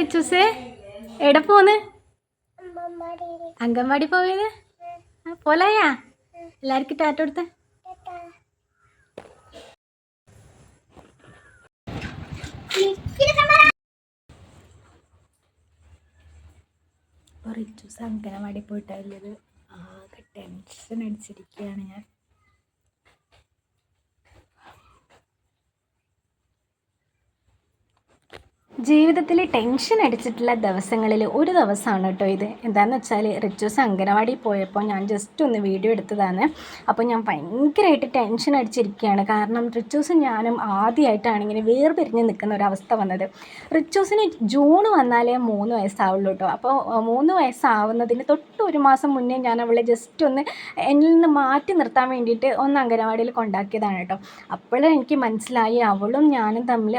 റിച്ചൂസേ എവിടെ പോന്ന്? അംഗൻവാടി പോയത് പോലായാ? എല്ലാവർക്കും ടാറ്റ കൊടുത്ത. റിച്ചൂസ് അംഗനവാടി പോയിട്ടായുള്ളത് ആകെ ടെൻഷൻ അടിച്ചിരിക്കുകയാണ് ഞാൻ. ജീവിതത്തിൽ ടെൻഷൻ അടിച്ചിട്ടുള്ള ദിവസങ്ങളിൽ ഒരു ദിവസമാണ് കേട്ടോ ഇത്. എന്താണെന്ന് വെച്ചാൽ റിച്ചൂസ് അംഗനവാടി പോയപ്പോൾ ഞാൻ ജസ്റ്റ് ഒന്ന് വീഡിയോ എടുത്തതാണ്. അപ്പോൾ ഞാൻ ഭയങ്കരമായിട്ട് ടെൻഷൻ അടിച്ചിരിക്കുകയാണ് കാരണം റിച്ചൂസും ഞാനും ആദ്യമായിട്ടാണ് ഇങ്ങനെ വേർപിരിഞ്ഞ് നിൽക്കുന്ന ഒരവസ്ഥ വന്നത്. റിച്ചൂസിന് ജൂൺ വന്നാലേ മൂന്ന് വയസ്സാവുള്ളൂ കേട്ടോ അപ്പോൾ മൂന്ന് വയസ്സാവുന്നതിന് തൊട്ട് ഒരു മാസം മുന്നേ ഞാൻ അവളെ ജസ്റ്റ് ഒന്ന് എന്നിൽ നിന്ന് മാറ്റി നിർത്താൻ വേണ്ടിയിട്ട് ഒന്ന് അംഗനവാടിയിൽ കൊണ്ടാക്കിയതാണ് കേട്ടോ അപ്പോഴെനിക്ക് മനസ്സിലായി അവളും ഞാനും തമ്മിൽ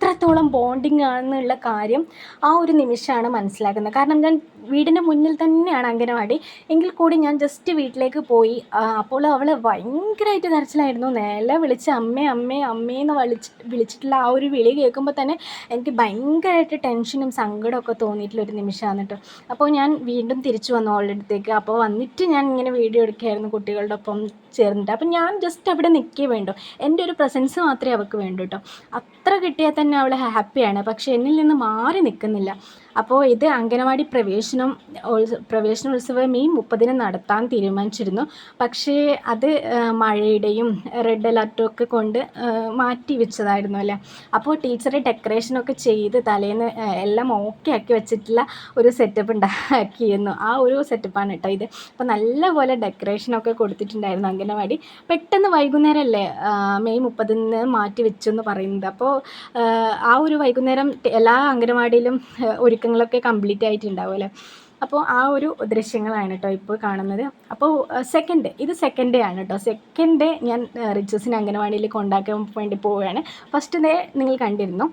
അത്രത്തോളം ബോണ്ടിങ് ആണെന്നുള്ള കാര്യം ആ ഒരു നിമിഷമാണ് മനസ്സിലാക്കുന്നത്. കാരണം ഞാൻ വീടിന്റെ മുന്നിൽ തന്നെയാണ് അംഗനവാടി. എങ്കിൽ കൂടി ഞാൻ ജസ്റ്റ് വീട്ടിലേക്ക് പോയി. അപ്പോൾ അവൾ ഭയങ്കരമായിട്ട് കരച്ചിലായിരുന്നു നേരെ വിളിച്ച് അമ്മേ അമ്മേ അമ്മേന്ന് വിളിച്ച് വിളിച്ചിട്ടുള്ള ആ ഒരു വിളി കേൾക്കുമ്പോൾ തന്നെ എനിക്ക് ഭയങ്കരമായിട്ട് ടെൻഷനും സങ്കടമൊക്കെ തോന്നിയിട്ടുള്ള ഒരു നിമിഷമാണ് കേട്ടോ. അപ്പോൾ ഞാൻ വീണ്ടും തിരിച്ചു വന്നു അവളുടെ അടുത്തേക്ക്. അപ്പോൾ വന്നിട്ട് ഞാൻ ഇങ്ങനെ വീഡിയോ എടുക്കുകയായിരുന്നു കുട്ടികളുടെ ഒപ്പം ചേർന്നിട്ട്. അപ്പം ഞാൻ ജസ്റ്റ് അവിടെ നിൽക്കേ വേണ്ടു. എന്റെ ഒരു പ്രസൻസ് മാത്രമേ അവൾക്ക് വേണ്ടൂ കേട്ടോ. അത്ര കിട്ടിയാൽ തന്നെ അവൾ ഹാപ്പിയാണ്. പക്ഷേ എന്നിൽ നിന്ന് മാറി നിൽക്കുന്നില്ല. അപ്പോൾ ഇത് അംഗനവാടി പ്രവേശനം പ്രവേശനോത്സവം മെയ് മുപ്പതിന് നടത്താൻ തീരുമാനിച്ചിരുന്നു. പക്ഷേ അത് മഴയുടെയും റെഡ് അലർട്ടും ഒക്കെ കൊണ്ട് മാറ്റി വെച്ചതായിരുന്നു അല്ലേ? അപ്പോൾ ടീച്ചർ ഡെക്കറേഷനൊക്കെ ചെയ്ത് തലേന്ന് എല്ലാം ഓക്കെ ആക്കി വെച്ചിട്ടുള്ള ഒരു സെറ്റപ്പ് ഉണ്ടാക്കിയിരുന്നു. ആ ഒരു സെറ്റപ്പാണ് കേട്ടോ ഇത്. അപ്പോൾ നല്ലപോലെ ഡെക്കറേഷനൊക്കെ കൊടുത്തിട്ടുണ്ടായിരുന്നു അംഗനവാടി. പെട്ടെന്ന് വൈകുന്നേരമല്ലേ മെയ് മുപ്പതിന് മാറ്റി വെച്ചു എന്ന് പറയുന്നത് അപ്പോൾ ആ, ഒരു വൈകുന്നേരം എല്ലാ അംഗനവാടിയിലും ആ, ഒരുക്കങ്ങളൊക്കെ കംപ്ലീറ്റ് ആയിട്ടുണ്ടാവും അല്ലേ അപ്പോൾ ആ ഒരു ദൃശ്യങ്ങളാണ് കേട്ടോ ഇപ്പോൾ കാണുന്നത്. അപ്പോൾ സെക്കൻഡ് ഇത് സെക്കൻഡ് ഡേ ആണ് കേട്ടോ സെക്കൻഡ് ഡേ ഞാൻ റിച്ചസിനെ അംഗനവാടിയിൽ കൊണ്ടാക്കാൻ വേണ്ടി പോവുകയാണ്. ഫസ്റ്റ് ഡേ നിങ്ങൾ കണ്ടിരുന്നു.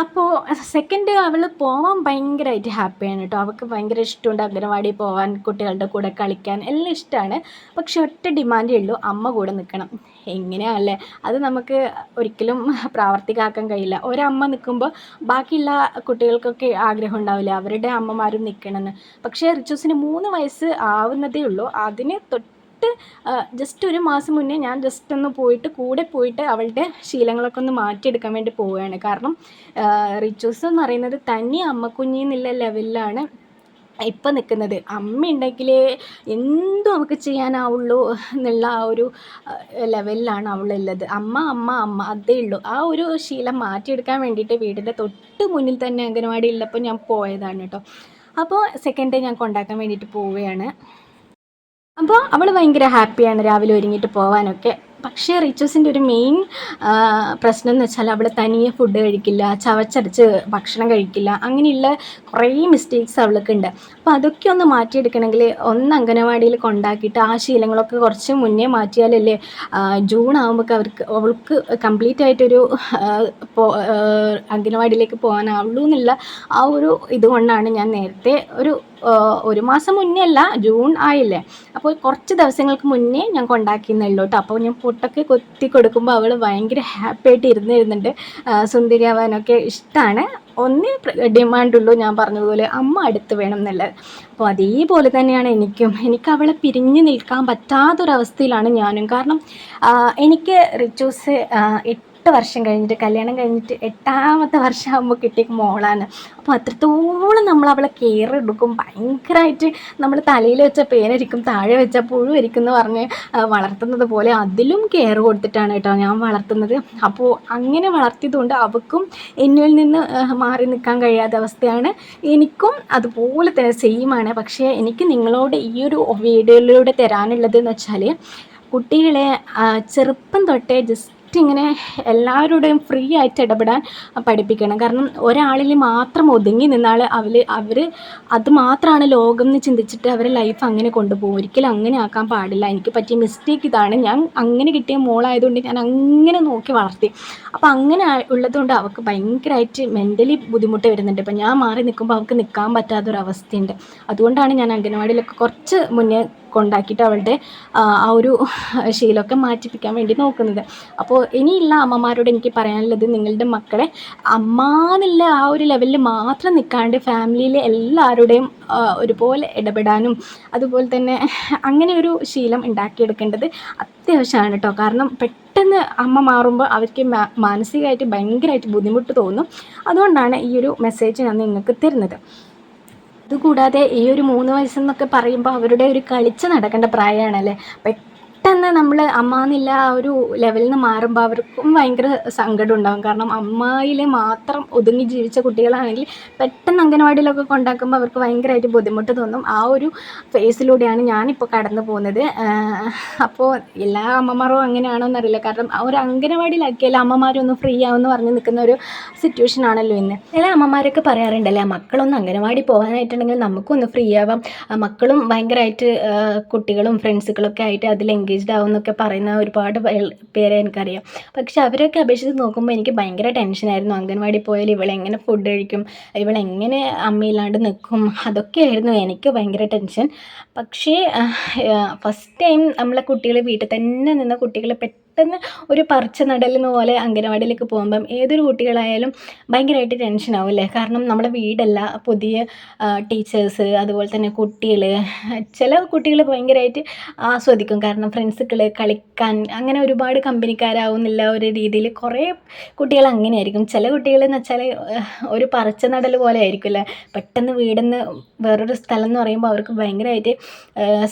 അപ്പോൾ സെക്കൻഡ് അവൾ പോവാൻ ഭയങ്കരമായിട്ട് ഹാപ്പിയാണ് കേട്ടോ അവൾക്ക് ഭയങ്കര ഇഷ്ടമുണ്ട് അംഗനവാടി പോവാൻ കുട്ടികളുടെ കൂടെ കളിക്കാൻ എല്ലാം ഇഷ്ടമാണ് പക്ഷെ ഒറ്റ ഡിമാൻഡേ ഉള്ളൂ അമ്മ കൂടെ നിൽക്കണം എങ്ങനെയാണല്ലേ അത് നമുക്ക് ഒരിക്കലും പ്രാവർത്തികമാക്കാൻ കഴിയില്ല. ഒരമ്മ നിൽക്കുമ്പോൾ ബാക്കിയുള്ള കുട്ടികൾക്കൊക്കെ ആഗ്രഹം ഉണ്ടാവില്ല? അവരുടെ അമ്മമാരും നിൽക്കണമെന്ന് പക്ഷേ റിച്ചൂസിന് മൂന്ന് വയസ്സ് ആവുന്നതേ ഉള്ളൂ. അതിന് തൊട്ട് ജസ്റ്റ് ഒരു മാസം മുന്നേ ഞാൻ ജസ്റ്റ് ഒന്ന് പോയിട്ട് കൂടെ പോയിട്ട് അവളുടെ ശീലങ്ങളൊക്കെ ഒന്ന് മാറ്റിയെടുക്കാൻ വേണ്ടി പോവുകയാണ്. കാരണം റിച്ചൂസ് എന്ന് പറയുന്നത് തനി അമ്മക്കുഞ്ഞി എന്നുള്ള ലെവലിലാണ് ഇപ്പം നിൽക്കുന്നത്. അമ്മ ഉണ്ടെങ്കിൽ എന്തും നമുക്ക് ചെയ്യാനാവുള്ളൂ എന്നുള്ള ആ ഒരു ലെവലിലാണ് അവളുള്ളത്. അമ്മ അമ്മ അമ്മ അതേ ഉള്ളൂ. ആ ഒരു ശീലം മാറ്റിയെടുക്കാൻ വേണ്ടിയിട്ട് വീടിന്റെ തൊട്ട് മുന്നിൽ തന്നെ അംഗനവാടി ഉള്ളപ്പോൾ ഞാൻ പോയതാണ് കേട്ടോ. അപ്പോൾ സെക്കൻഡ് ഡേ ഞാൻ കൊണ്ടാക്കാൻ വേണ്ടിയിട്ട് പോവുകയാണ്. അപ്പോൾ അവൾ ഭയങ്കര ഹാപ്പിയാണ് രാവിലെ ഒരുങ്ങിയിട്ട് പോകാനൊക്കെ പക്ഷേ റിച്ചൂസിന്റെ ഒരു മെയിൻ പ്രശ്നം എന്ന് വെച്ചാൽ അവൾ തനിയെ ഫുഡ് കഴിക്കില്ല ചവച്ചരച്ച് ഭക്ഷണം കഴിക്കില്ല അങ്ങനെയുള്ള കുറേ മിസ്റ്റേക്സ് അവൾക്ക് ഉണ്ട് അപ്പോൾ അതൊക്കെ ഒന്ന് മാറ്റിയെടുക്കണമെങ്കിൽ ഒന്ന് അംഗനവാടിയിൽ കൊണ്ടാക്കിയിട്ട് ആ ശീലങ്ങളൊക്കെ കുറച്ച് മുന്നേ മാറ്റിയാലല്ലേ ജൂൺ ആകുമ്പോൾ അവർക്ക് അവൾക്ക് കംപ്ലീറ്റ് ആയിട്ടൊരു അംഗനവാടിയിലേക്ക് പോകാനാവുള്ളൂ എന്നുള്ള ആ ഒരു ഇതുകൊണ്ടാണ് ഞാൻ നേരത്തെ ഒരു ഒരു മാസം മുന്നേ അല്ല ജൂൺ ആയില്ലേ? അപ്പോൾ കുറച്ച് ദിവസങ്ങൾക്ക് മുന്നേ ഞാൻ കൊണ്ടാക്കിയെന്നുള്ളൂ കേട്ടോ അപ്പോൾ ഞാൻ പൊട്ടൊക്കെ കൊത്തി കൊടുക്കുമ്പോൾ അവൾ ഭയങ്കര ഹാപ്പി ആയിട്ട് ഇരുന്നിരുന്നുണ്ട് സുന്ദരിയാവാനൊക്കെ ഇഷ്ടമാണ് ഒന്നേ ഡിമാൻഡുള്ളൂ ഞാൻ പറഞ്ഞതുപോലെ അമ്മ അടുത്ത് വേണം എന്നുള്ളത്. അപ്പോൾ അതേപോലെ തന്നെയാണ് എനിക്കും. എനിക്ക് അവളെ പിരിഞ്ഞു നിൽക്കാൻ പറ്റാത്തൊരവസ്ഥയിലാണ് ഞാനും. കാരണം എനിക്ക് റിച്ചൂസ് ആ, എട്ട് വർഷം കഴിഞ്ഞിട്ട് കല്യാണം കഴിഞ്ഞിട്ട് എട്ടാമത്തെ വർഷമാകുമ്പോൾ കിട്ടിയ മോളാണ്. അപ്പോൾ അത്രത്തോളം നമ്മൾ അവളെ കെയർ എടുക്കും. ഭയങ്കരമായിട്ട് നമ്മൾ തലയിൽ വെച്ച പേനരിക്കും താഴെ വെച്ച പുഴുവരിക്കും എന്ന് പറഞ്ഞ് വളർത്തുന്നത് പോലെ അതിലും കെയർ കൊടുത്തിട്ടാണ് കേട്ടോ ഞാൻ വളർത്തുന്നത്. അപ്പോൾ അങ്ങനെ വളർത്തിയതുകൊണ്ട് അവൾക്കും എന്നിൽ നിന്ന് മാറി നിൽക്കാൻ കഴിയാത്ത അവസ്ഥയാണ്. എനിക്കും അതുപോലെ തന്നെ സെയിമാണ് പക്ഷേ എനിക്ക് നിങ്ങളോട് ഈ ഒരു വീഡിയോയിലൂടെ തരാനുള്ളത് എന്ന് വെച്ചാൽ കുട്ടികളെ ചെറുപ്പം തൊട്ടേ ജസ്റ്റ് ഇങ്ങനെ എല്ലാവരോടും ഫ്രീ ആയിട്ട് ഇടപെടാൻ പഠിപ്പിക്കണം. കാരണം ഒരാളിൽ മാത്രം ഒതുങ്ങി നിന്നാൽ അവർ അവർ അത് മാത്രമാണ് ലോകം എന്ന് ചിന്തിച്ചിട്ട് അവരെ ലൈഫ് അങ്ങനെ കൊണ്ടുപോകും. ഒരിക്കലും അങ്ങനെ ആക്കാൻ പാടില്ല. എനിക്ക് പറ്റിയ മിസ്റ്റേക്ക് ഇതാണ്. ഞാൻ അങ്ങനെ കിട്ടിയ മോളായതുകൊണ്ട് ഞാൻ അങ്ങനെ നോക്കി വളർത്തി. അപ്പോൾ അങ്ങനെ ഉള്ളതുകൊണ്ട് അവൾക്ക് ഭയങ്കരമായിട്ട് മെന്റലി ബുദ്ധിമുട്ട് വരുന്നുണ്ട്. ഇപ്പം ഞാൻ മാറി നിൽക്കുമ്പോൾ അവൾക്ക് നിൽക്കാൻ പറ്റാത്തൊരവസ്ഥയുണ്ട്. അതുകൊണ്ടാണ് ഞാൻ അംഗനവാടിയിലൊക്കെ കുറച്ച് മുന്നേ കൊണ്ടാക്കിയിട്ട് അവളുടെ ആ ഒരു ശീലമൊക്കെ മാറ്റിപ്പിക്കാൻ വേണ്ടി നോക്കുന്നത്. അപ്പോൾ ഇനിയുള്ള അമ്മമാരോട് എനിക്ക് പറയാനുള്ളത് നിങ്ങളുടെ മക്കളെ അമ്മ എന്നുള്ള ആ ഒരു ലെവലിൽ മാത്രം നിൽക്കാണ്ട് ഫാമിലിയിലെ എല്ലാവരുടെയും ഒരുപോലെ ഇടപെടാനും അതുപോലെ തന്നെ അങ്ങനെ ഒരു ശീലം ഉണ്ടാക്കിയെടുക്കേണ്ടത് അത്യാവശ്യമാണ് കേട്ടോ. കാരണം പെട്ടെന്ന് അമ്മ മാറുമ്പോൾ അവർക്ക് മാനസികമായിട്ട് ഭയങ്കരമായിട്ട് ബുദ്ധിമുട്ട് തോന്നും. അതുകൊണ്ടാണ് ഈ ഒരു മെസ്സേജ് ഞാൻ നിങ്ങൾക്ക് തരുന്നത്. അതുകൂടാതെ ഈ ഒരു മൂന്ന് വയസ്സെന്നൊക്കെ പറയുമ്പോൾ അവരുടെ ഒരു കളിച്ച് നടക്കേണ്ട പ്രായമാണല്ലേ? പെട്ടെന്ന് നമ്മൾ അമ്മ എന്നില്ല ആ ഒരു ലെവലിൽ നിന്ന് മാറുമ്പോൾ അവർക്കും ഭയങ്കര സങ്കടം ഉണ്ടാകും കാരണം അമ്മയിൽ മാത്രം ഒതുങ്ങി ജീവിച്ച കുട്ടികളാണെങ്കിൽ പെട്ടെന്ന് അംഗനവാടിയിലൊക്കെ കൊണ്ടാക്കുമ്പോൾ അവർക്ക് ഭയങ്കരമായിട്ട് ബുദ്ധിമുട്ട് തോന്നും. ആ ഒരു ഫേസിലൂടെയാണ് ഞാനിപ്പോൾ കടന്നു പോകുന്നത്. അപ്പോൾ എല്ലാ അമ്മമാരും അങ്ങനെയാണോ എന്നറിയില്ല കാരണം ഒരു അംഗനവാടിയിലാക്കിയാലും അമ്മമാരൊന്ന് ഫ്രീ ആവുമെന്ന് പറഞ്ഞ് നിൽക്കുന്ന ഒരു സിറ്റുവേഷൻ ആണല്ലോ ഇന്ന്. ചില അമ്മമാരൊക്കെ പറയാറുണ്ടല്ലേ മക്കളൊന്ന് അംഗനവാടി പോകാനായിട്ടുണ്ടെങ്കിൽ നമുക്കൊന്ന് ഫ്രീ ആവാം. മക്കളും ഭയങ്കരമായിട്ട് കുട്ടികളും ഫ്രണ്ട്സുകളൊക്കെ ആയിട്ട് അതിൽ എൻഗേജ്ഡ് ആവും എന്നൊക്കെ പറയുന്ന ഒരുപാട് പേരെ എനിക്കറിയാം. പക്ഷെ അവരൊക്കെ അപേക്ഷിച്ച് നോക്കുമ്പോൾ എനിക്ക് ഭയങ്കര ടെൻഷനായിരുന്നു അംഗൻവാടി പോയാൽ ഇവളെങ്ങനെ ഫുഡ് കഴിക്കും? ഇവളെങ്ങനെ അമ്മയില്ലാണ്ട് നിൽക്കും അതൊക്കെയായിരുന്നു എനിക്ക് ഭയങ്കര ടെൻഷൻ പക്ഷേ ഫസ്റ്റ് ടൈം നമ്മളെ കുട്ടികൾ വീട്ടിൽ തന്നെ നിന്ന് കുട്ടികളെ പെട്ടെന്ന് ഒരു പറിച്ച നടലെന്ന പോലെ അംഗനവാടിയിലേക്ക് പോകുമ്പം ഏതൊരു കുട്ടികളായാലും ഭയങ്കരമായിട്ട് ടെൻഷനാവും അല്ലേ കാരണം നമ്മുടെ വീടല്ല പുതിയ ടീച്ചേഴ്സ് അതുപോലെ തന്നെ കുട്ടികൾ ചില കുട്ടികൾ ഭയങ്കരമായിട്ട് ആസ്വദിക്കും. കാരണം ഫ്രണ്ട്സുകൾ കളിക്കാൻ അങ്ങനെ ഒരുപാട് കമ്പനിക്കാരാവുന്നില്ല ഒരു രീതിയിൽ കുറേ കുട്ടികൾ അങ്ങനെയായിരിക്കും. ചില കുട്ടികൾ എന്ന് വെച്ചാൽ ഒരു പറിച്ച നടൽ പോലെ ആയിരിക്കില്ല? പെട്ടെന്ന് വീടെന്ന് വേറൊരു സ്ഥലം എന്ന് പറയുമ്പോൾ അവർക്ക് ഭയങ്കരമായിട്ട്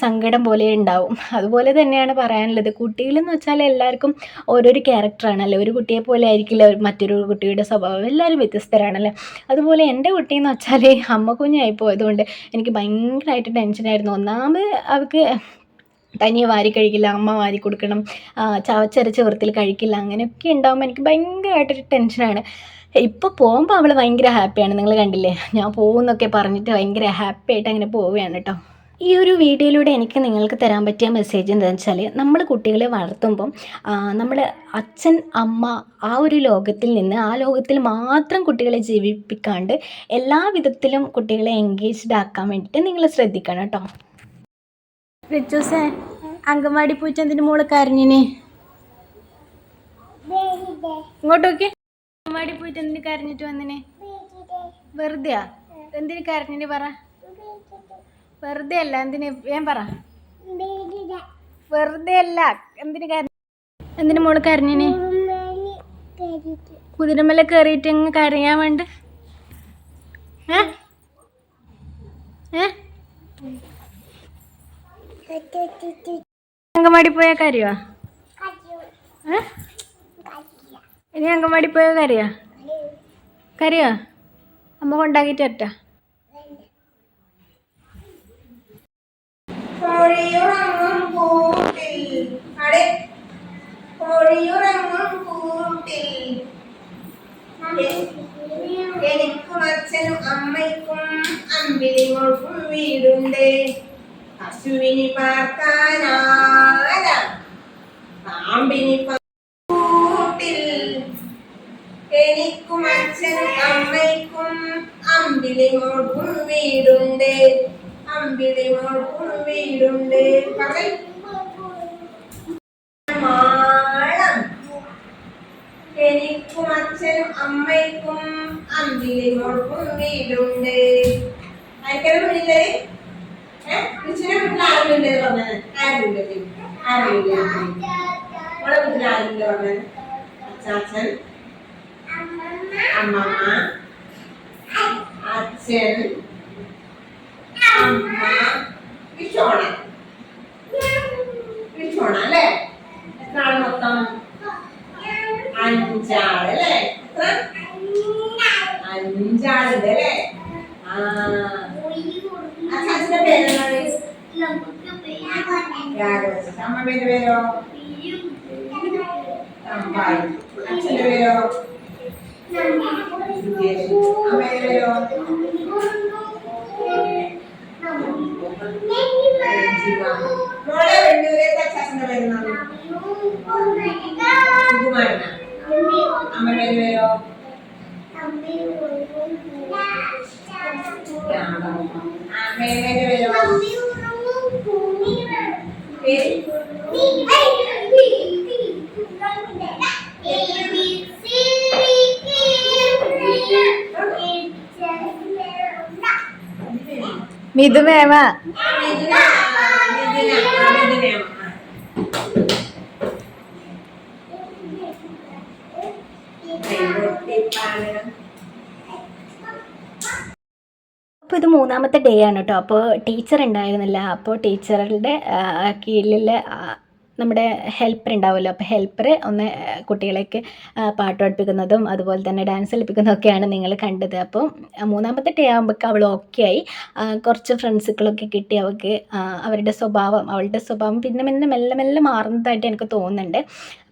സങ്കടം പോലെ ഉണ്ടാവും. അതുപോലെ തന്നെയാണ് പറയാനുള്ളത്. കുട്ടികളെന്ന് വെച്ചാൽ എല്ലാവർക്കും ഓരോരോ ക്യാരക്ടറാണല്ലേ ഒരു കുട്ടിയെ പോലെ ആയിരിക്കില്ല മറ്റൊരു കുട്ടിയുടെ സ്വഭാവം. എല്ലാവരും വ്യത്യസ്തരാണല്ലേ? അതുപോലെ എന്റെ കുട്ടിയെന്ന് വെച്ചാൽ അമ്മ കുഞ്ഞായി പോയതുകൊണ്ട് എനിക്ക് ഭയങ്കരമായിട്ട് ടെൻഷനായിരുന്നു ഒന്നാമത് അവൾക്ക് തനിയെ വാരി കഴിക്കില്ല അമ്മ വാരി കൊടുക്കണം ചവച്ചരച്ച് വൃത്തിയിൽ കഴിക്കില്ല അങ്ങനെയൊക്കെ ഉണ്ടാകുമ്പോൾ എനിക്ക് ഭയങ്കരമായിട്ടൊരു ടെൻഷനാണ് ഇപ്പോൾ പോകുമ്പോൾ അവൾ ഭയങ്കര ഹാപ്പിയാണ് നിങ്ങൾ കണ്ടില്ലേ? ഞാൻ പോകുന്നൊക്കെ പറഞ്ഞിട്ട് ഭയങ്കര ഹാപ്പി ആയിട്ട് അങ്ങനെ പോവുകയാണ് കേട്ടോ. ഈ ഒരു വീഡിയോയിലൂടെ എനിക്ക് നിങ്ങൾക്ക് തരാൻ പറ്റിയ മെസ്സേജ് എന്താണെന്ന് വെച്ചാൽ നമ്മൾ കുട്ടികളെ വളർത്തുമ്പം നമ്മൾ അച്ഛൻ അമ്മ ആ ഒരു ലോകത്തിൽ നിന്ന് ആ ലോകത്തിൽ മാത്രം കുട്ടികളെ ജീവിപ്പിക്കാണ്ട് എല്ലാ വിധത്തിലും കുട്ടികളെ എൻഗേജ്ഡ് ആക്കാൻ വേണ്ടിയിട്ട് നിങ്ങൾ ശ്രദ്ധിക്കണം കേട്ടോ. റിച്ചൂസേ പൂച്ച എന്തിനു മോൾ കരഞ്ഞിനെ? ഇങ്ങോട്ട് നോക്കി അങ്കമാടി പോയിട്ട് എന്തിനു കരഞ്ഞിട്ട് വന്നിനെ? വെറുതെയാ? എന്തിനു കരഞ്ഞിന് പറ. വെറുതെ അല്ല എന്തിന്? ഞാൻ പറ. വെറുതെ. അല്ല എന്തിനു കരഞ്ഞ എന്തിനു മോൾ കരഞ്ഞിനെ? കുതിരമല കയറിയിട്ട് അങ്ങ് കരയാൻ വേണ്ട. ഏ? ഏ? അങ്കമാടി പോയ കരയോ ഇനി അങ്കമാടി പോയ കരയോ? കരയോ? അമ്മ കൊണ്ടാക്കിയിട്ട് ഒറ്റ കോഴിയുറങ്ങും കൂട്ടിൽ അടെ കോഴിയുറങ്ങും കൂട്ടിൽ എനിക്കും അച്ഛനും അമ്മയ്ക്കും അമ്പിളിങ്ങൾക്കും വീടുണ്ട് പശുവിനി പാർക്കാനാര പാമ്പിനി കൂട്ടിൽ എനിക്കും അച്ഛനും അമ്മയ്ക്കും അമ്പിളിങ്ങൾക്കും വീടുണ്ട് അമ്പിളിങ്ങൾക്കും വീടുണ്ട്. മാളം. എനിക്കും അച്ഛനും അമ്മയ്ക്കും അമ്പിളിങ്ങൾക്കും വീടുണ്ട്. ആർക്കാണ് ഏഹ് വിളിച്ചിനെ വീട്ടിൽ ആരുണ്ട് പറഞ്ഞത്? ആരുണ്ട്? ആരുണ്ട്? നമ്മളെ വീട്ടിൽ ആരുണ്ട് പറഞ്ഞത്? അച്ചാച്ചൻ അമ്മമ്മ അച്ഛൻ. വിഷോണ വിഷോണ അല്ലേ? എത്ര ആൾ മൊത്തം? അഞ്ചാൾ അല്ലേ? എത്ര? അഞ്ചാളുണ്ട് അല്ലേ? ആ. അച്ഛന്റെ പേരെന്താണ്? അമ്മയുടെ പേരോ? അച്ഛന്റെ പേരോ? അമ്മയുടെ പേരോ. മോളെ വെണ്ണൂരത്തെ അച്ഛാസിന്റെ പേരെന്നാണ് സുകുമാരനാ അമ്മ പേരുവരോ അമ്മേന്റെ പേരോ? പേര്? മിഥു മേമ. മിഥുന മിഥുന ആ, മിഥുന അപ്പോൾ ഇത് മൂന്നാമത്തെ ഡേ ആണ് കേട്ടോ അപ്പോൾ ടീച്ചർ ഉണ്ടായിരുന്നില്ല. അപ്പോൾ ടീച്ചറുടെ കീഴിൽ നമ്മുടെ ഹെൽപ്പർ ഉണ്ടാവുമല്ലോ. അപ്പോൾ ഹെൽപ്പർ ഒന്ന് കുട്ടികളേക്ക് പാട്ട് പഠിപ്പിക്കുന്നതും അതുപോലെ തന്നെ ഡാൻസ് കളിപ്പിക്കുന്നതൊക്കെയാണ് നിങ്ങൾ കണ്ടത്. അപ്പോൾ മൂന്നാമത്തെ ഡേ ആകുമ്പോഴേക്കും അവൾ ഓക്കെ ആയി. കുറച്ച് ഫ്രണ്ട്സുകളൊക്കെ കിട്ടി അവൾക്ക്. അവരുടെ സ്വഭാവം അവളുടെ സ്വഭാവം പിന്നെ പിന്നെ മെല്ലെ മെല്ലെ മാറുന്നതായിട്ട് എനിക്ക് തോന്നുന്നുണ്ട്.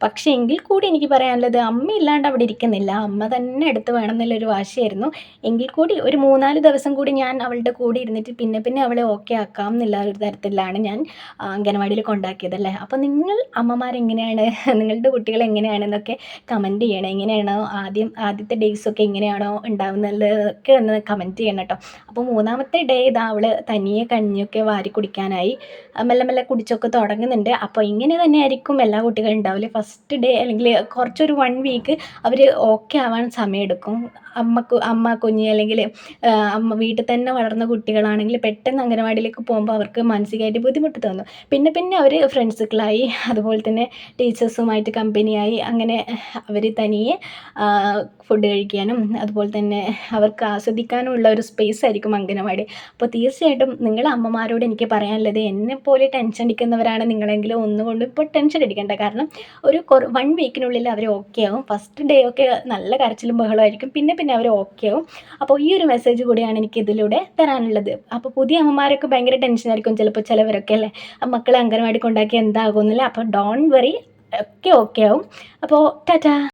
പക്ഷേ എങ്കിൽ കൂടി എനിക്ക് പറയാനുള്ളത് അമ്മ ഇല്ലാണ്ട് അവിടെ ഇരിക്കുന്നില്ല. അമ്മ തന്നെ എടുത്ത് വേണം എന്നുള്ളൊരു വാശിയായിരുന്നു. എങ്കിൽ കൂടി ഒരു മൂന്നാൽ ദിവസം കൂടി ഞാൻ അവളുടെ കൂടെ ഇരുന്നിട്ട് പിന്നെ പിന്നെ അവളെ ഓക്കെ ആക്കാം എന്നുള്ള ഒരു തരത്തിലാണ് ഞാൻ അംഗനവാടിയിൽ കൊണ്ടാക്കിയതല്ലേ അപ്പോൾ നിങ്ങൾ അമ്മമാരെങ്ങനെയാണ് നിങ്ങളുടെ കുട്ടികൾ എങ്ങനെയാണെന്നൊക്കെ കമന്റ് ചെയ്യണം. എങ്ങനെയാണോ ആദ്യം ആദ്യത്തെ ഡേയ്സൊക്കെ എങ്ങനെയാണോ ഉണ്ടാവുന്നതൊക്കെ ഒന്ന് കമന്റ് ചെയ്യണം കേട്ടോ. അപ്പോൾ മൂന്നാമത്തെ ഡേ ഇതാ അവൾ തനിയെ കഞ്ഞിയൊക്കെ വാരി കുടിക്കാനായി മെല്ലെ മെല്ലെ കുടിച്ചൊക്കെ തുടങ്ങുന്നുണ്ട്. അപ്പോൾ ഇങ്ങനെ തന്നെയായിരിക്കും എല്ലാ കുട്ടികളും ഉണ്ടാവില്ലേ ഫസ്റ്റ് ഡേ അല്ലെങ്കിൽ കുറച്ചൊരു വൺ വീക്ക് അവർ ഓക്കെ ആവാൻ സമയമെടുക്കും അമ്മയ്ക്ക് അമ്മ കുഞ്ഞ് അല്ലെങ്കിൽ അമ്മ വീട്ടിൽ തന്നെ വളർന്ന കുട്ടികളാണെങ്കിൽ പെട്ടെന്ന് അംഗനവാടിയിലേക്ക് പോകുമ്പോൾ അവർക്ക് മാനസികമായിട്ട് ബുദ്ധിമുട്ട് തോന്നും. പിന്നെ പിന്നെ അവർ ഫ്രണ്ട്സുകളായി അതുപോലെ തന്നെ ടീച്ചേഴ്സുമായിട്ട് കമ്പനിയായി അങ്ങനെ അവർ തനിയെ ഫുഡ് കഴിക്കാനും അതുപോലെ തന്നെ അവർക്ക് ആസ്വദിക്കാനുമുള്ള ഒരു സ്പേസ് ആയിരിക്കും അംഗനവാടി. അപ്പോൾ തീർച്ചയായിട്ടും നിങ്ങൾ അമ്മമാരോട് എനിക്ക് പറയാനുള്ളത് എന്നെ പോലെ ടെൻഷൻ അടിക്കുന്നവരാണ് നിങ്ങളെങ്കിലും ഒന്നുകൊണ്ടും ഇപ്പോൾ ടെൻഷൻ അടിക്കേണ്ട. കാരണം ഒരു വൺ വീക്കിനുള്ളിൽ അവർ ഓക്കെ ആവും. ഫസ്റ്റ് ഡേ ഒക്കെ നല്ല കരച്ചിലും ബഹളമായിരിക്കും പിന്നെ പിന്നെ അവർ ഓക്കെ ആവും. അപ്പോൾ ഈ ഒരു മെസ്സേജ് കൂടിയാണ് എനിക്ക് ഇതിലൂടെ തരാനുള്ളത്. അപ്പോൾ പുതിയ അമ്മമാരൊക്കെ ഭയങ്കര ടെൻഷനായിരിക്കും ചിലപ്പോൾ ചിലവരൊക്കെ അല്ലേ? മക്കളെ അംഗനവാടി കൊണ്ടാക്കി എന്താകുമെന്നില്ല അപ്പോൾ ഡോൺ വറി ഒക്കെ ഓക്കെ ആവും. അപ്പോൾ ടാറ്റാ.